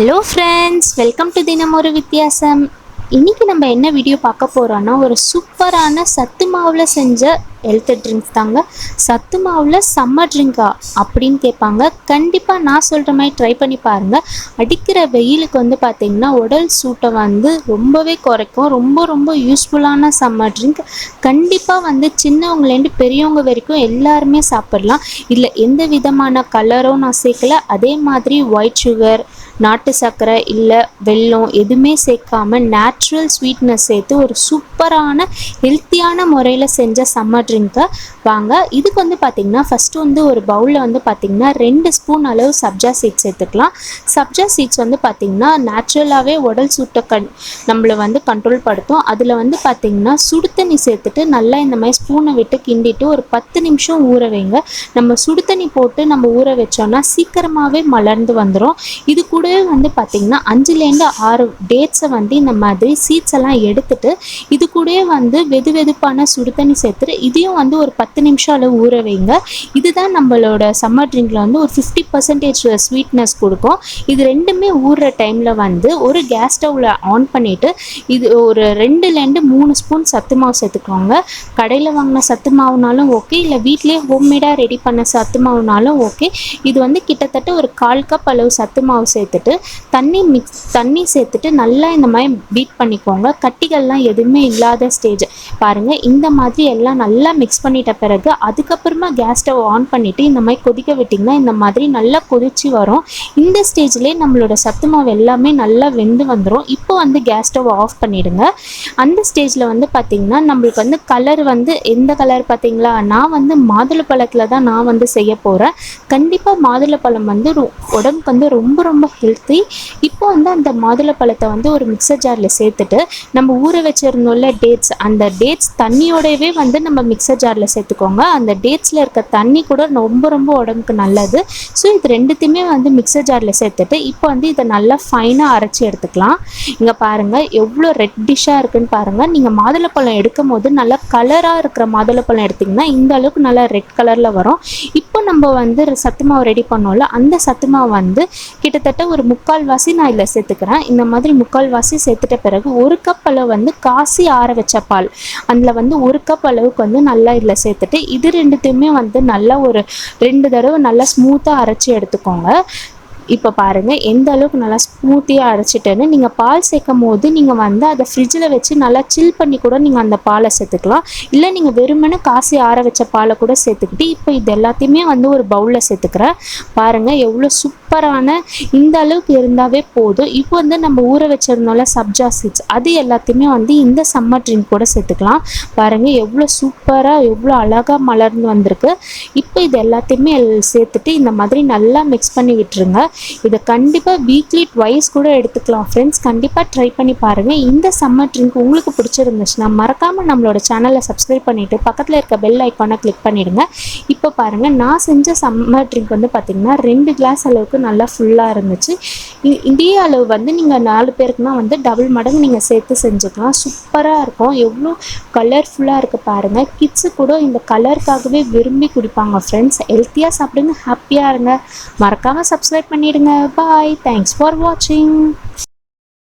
Hello friends welcome to தினம் ஒரு வித்தியாசம் இன்றைக்கி நம்ம என்ன வீடியோ பார்க்க போகிறோன்னா ஒரு சூப்பரான சத்து மாவில் செஞ்ச ஹெல்த் ட்ரிங்க்ஸ் தாங்க. சத்து மாவில் சம்மர் ட்ரிங்கா அப்படின்னு கேட்பாங்க. கண்டிப்பாக நான் சொல்கிற மாதிரி ட்ரை பண்ணி பாருங்கள் அடிக்கிற வெயிலுக்கு வந்து பார்த்திங்கன்னா உடல் சூட்டை வந்து ரொம்பவே குறைக்கும். ரொம்ப ரொம்ப யூஸ்ஃபுல்லான சம்மர் ட்ரிங்க் கண்டிப்பாக வந்து சின்னவங்கலேருந்து பெரியவங்க வரைக்கும் எல்லாருமே சாப்பிட்லாம். இல்லை எந்த விதமான கலரும் நான் சேர்க்கல. அதே மாதிரி ஒயிட் சுகர் நாட்டு சர்க்கரை இல்லை வெல்லம் எதுவுமே சேர்க்காம நேச்சுரல் ஸ்வீட்னஸ் சேர்த்து ஒரு சூப்பரான ஹெல்த்தியான முறையில் செஞ்ச சம்மர் ட்ரிங்க்கை வாங்க. இதுக்கு வந்து பார்த்திங்கன்னா ஃபஸ்ட்டு வந்து ஒரு பவுலில் வந்து பார்த்திங்கன்னா ரெண்டு ஸ்பூன் அளவு சப்ஜா சீட்ஸ் சேர்த்துக்கலாம். சப்ஜா சீட்ஸ் வந்து பார்த்திங்கன்னா நேச்சுரலாகவே உடல் சூட்டை கண் நம்மளை வந்து கண்ட்ரோல் படுத்தும். அதில் வந்து பார்த்திங்கன்னா சுடு தண்ணி சேர்த்துட்டு நல்லா இந்த மாதிரி ஸ்பூனை விட்டு கிண்டிட்டு ஒரு பத்து நிமிஷம் ஊற வைங்க. நம்ம சுடு தண்ணி போட்டு நம்ம ஊற வச்சோம்னா சீக்கிரமாகவே மலர்ந்து வந்துடும் இது கூட கூடவே வந்து பார்த்திங்கன்னா அஞ்சுலேருந்து ஆறு டேட்ஸை வந்து இந்த மாதிரி சீட்ஸ் எல்லாம் எடுத்துட்டு இது கூடவே வந்து வெது வெதுப்பான சுடு தண்ணி சேர்த்துட்டு இதையும் வந்து ஒரு பத்து நிமிஷம் அளவு ஊற வைங்க. இதுதான் நம்மளோட சம்மர் ட்ரிங்கில் வந்து ஒரு ஃபிஃப்டி பர்சன்டேஜ் ஸ்வீட்னஸ் கொடுக்கும். இது ரெண்டுமே ஊறுற டைமில் வந்து ஒரு கேஸ் ஸ்டவ்வில் ஆன் பண்ணிவிட்டு இது ஒரு ரெண்டுலேருந்து மூணு ஸ்பூன் சத்து மாவு சேர்த்துக்கோங்க. கடையில் வாங்கின சத்து மாவுனாலும் ஓகே இல்லை வீட்டிலேயே ஹோம்மேடாக ரெடி பண்ண சத்து மாவுனாலும் ஓகே இது வந்து கிட்டத்தட்ட ஒரு கால் கப் அளவு சத்து மாவு சேர்த்துட்டு தண்ணி மிக்ஸ் தண்ணி சேர்த்துட்டு நல்லா இந்த மாதிரி பீட் பண்ணிக்கோங்க. கட்டிகள்லாம் எதுவுமே இல்லாத ஸ்டேஜ் பாருங்கள் இந்த மாதிரி எல்லாம் நல்லா மிக்ஸ் பண்ணிட்ட பிறகு அதுக்கப்புறமா கேஸ் ஸ்டவ் ஆன் பண்ணிவிட்டு இந்த மாதிரி கொதிக்க விட்டிங்கன்னா இந்த மாதிரி நல்லா கொதிச்சு வரும். இந்த ஸ்டேஜ்லேயே நம்மளோட சத்து மாவு எல்லாமே நல்லா வெந்து வந்துடும் இப்போ வந்து கேஸ் ஸ்டவ் ஆஃப் பண்ணிடுங்க. அந்த ஸ்டேஜில் வந்து பார்த்திங்கன்னா நம்மளுக்கு வந்து கலர் வந்து எந்த கலர் பார்த்தீங்களா நான் வந்து மாதுளை பழத்தில் தான் நான் வந்து செய்ய போகிறேன் கண்டிப்பாக மாதுளப்பழம் வந்து ரொ- உடம்புக்கு வந்து ரொம்ப ரொம்ப ஹெல்த்தி இப்போ வந்து அந்த மாதுளப்பழத்தை வந்து ஒரு மிக்சர் ஜாரில் சேர்த்துட்டு நம்ம ஊற வச்சிருந்தோம்ல டேட்ஸ் அந்த டேட்ஸ் தண்ணியோடவே வந்து நம்ம மிக்சர் ஜாரில் சேர்த்துக்கோங்க. அந்த டேட்ஸில் இருக்க தண்ணி கூட ரொம்ப ரொம்ப உடம்புக்கு நல்லது. ஸோ இது ரெண்டுத்தையுமே வந்து மிக்சர் ஜாரில் சேர்த்துட்டு இப்போ வந்து இதை நல்லா ஃபைனாக அரைச்சி எடுத்துக்கலாம். இங்கே பாருங்கள் எவ்வளோ ரெட்டிஷாக இருக்குன்னு பாருங்கள் நீங்கள் மாதுளப்பழம் எடுக்கும் போது நல்லா கலராக இருக்கிற மாதுளப்பழம் எடுத்திங்கன்னா இந்த அளவுக்கு நல்லா ரெட் கலரில் வரும். இப்போ நம்ம வந்து சத்து மாவு ரெடி பண்ணோம்ல அந்த சத்து மாவு வந்து கிட்டத்தட்ட ஒரு முக்கால் வாசி நான் இதில் சேர்த்துக்கிறேன். இந்த மாதிரி முக்கால் வாசி சேர்த்துட்ட பிறகு ஒரு கப் அளவு வந்து காசி ஆற வச்ச பால். அதில் வந்து ஒரு கப் அளவுக்கு வந்து நல்லா இதில் சேர்த்துட்டு இது ரெண்டுத்தையுமே வந்து நல்லா ஒரு ரெண்டு தடவை நல்லா ஸ்மூத்தாக அரைச்சி எடுத்துக்கோங்க. இப்போ பாருங்கள் எந்த அளவுக்கு நல்லா ஸ்மூத்தியாக அரைச்சிட்டேன்னு நீங்கள் பால் சேர்க்கும் போது நீங்கள் வந்து அதை ஃப்ரிட்ஜில் வச்சு நல்லா சில் பண்ணி கூட நீங்கள் அந்த பாலை சேர்த்துக்கலாம். இல்லை நீங்கள் வெறுமனே காசி ஆற வச்ச பாலை கூட சேர்த்துக்கிட்டு இப்போ இது எல்லாத்தையுமே வந்து ஒரு பவுலில் சேர்த்துக்கிறேன். பாருங்கள் எவ்வளோ சூப்பரான இந்த அளவுக்கு இருந்தாவே போதும். இப்போ வந்து நம்ம ஊற வச்சிருந்தோம்ல சப்ஜா சீட்ஸ் அது எல்லாத்தையுமே வந்து இந்த சம்மர் ட்ரிங்க் கூட சேர்த்துக்கலாம். பாருங்கள் எவ்வளோ சூப்பராக எவ்வளோ அழகாக மலர்ந்து வந்திருக்கு. இப்போ இது எல்லாத்தையுமே எல்~ சேர்த்துட்டு இந்த மாதிரி நல்லா மிக்ஸ் பண்ணி விட்டுருங்க இதை கண்டிப்பாக வீக்லி ட்வைஸ் கூட எடுத்துக்கலாம். ஃப்ரெண்ட்ஸ் கண்டிப்பாக ட்ரை பண்ணி பாருங்கள் இந்த சம்மர் ட்ரிங்க் உங்களுக்கு பிடிச்சிருந்துச்சுன்னா மறக்காமல் நம்மளோட சேனலை சப்ஸ்கிரைப் பண்ணிவிட்டு பக்கத்தில் இருக்க பெல் ஐக்கானை கிளிக் பண்ணிவிடுங்க இப்போ பாருங்கள் நான் செஞ்ச சம்மர் ட்ரிங்க் வந்து பார்த்திங்கன்னா ரெண்டு கிளாஸ் அளவுக்கு நல்லா ஃபுல்லாக இருந்துச்சு. இ- இதே அளவு வந்து நீங்கள் நாலு பேருக்குனா வந்து டபுள் மடங்கு நீங்கள் சேர்த்து செஞ்சுக்கலாம். சூப்பராக இருக்கும். எவ்வளோ கலர்ஃபுல்லாக இருக்குது பாருங்கள் கிட்ஸு கூட இந்த கலருக்காகவே விரும்பி குடிப்பாங்க ஃப்ரெண்ட்ஸ் ஹெல்த்தியாக சாப்பிடுங்க ஹாப்பியாக இருங்க. மறக்காமல் சப்ஸ்கிரைப் பண்ணிடுங்க பாய் தேங்க்ஸ் ஃபார் வாட்சிங்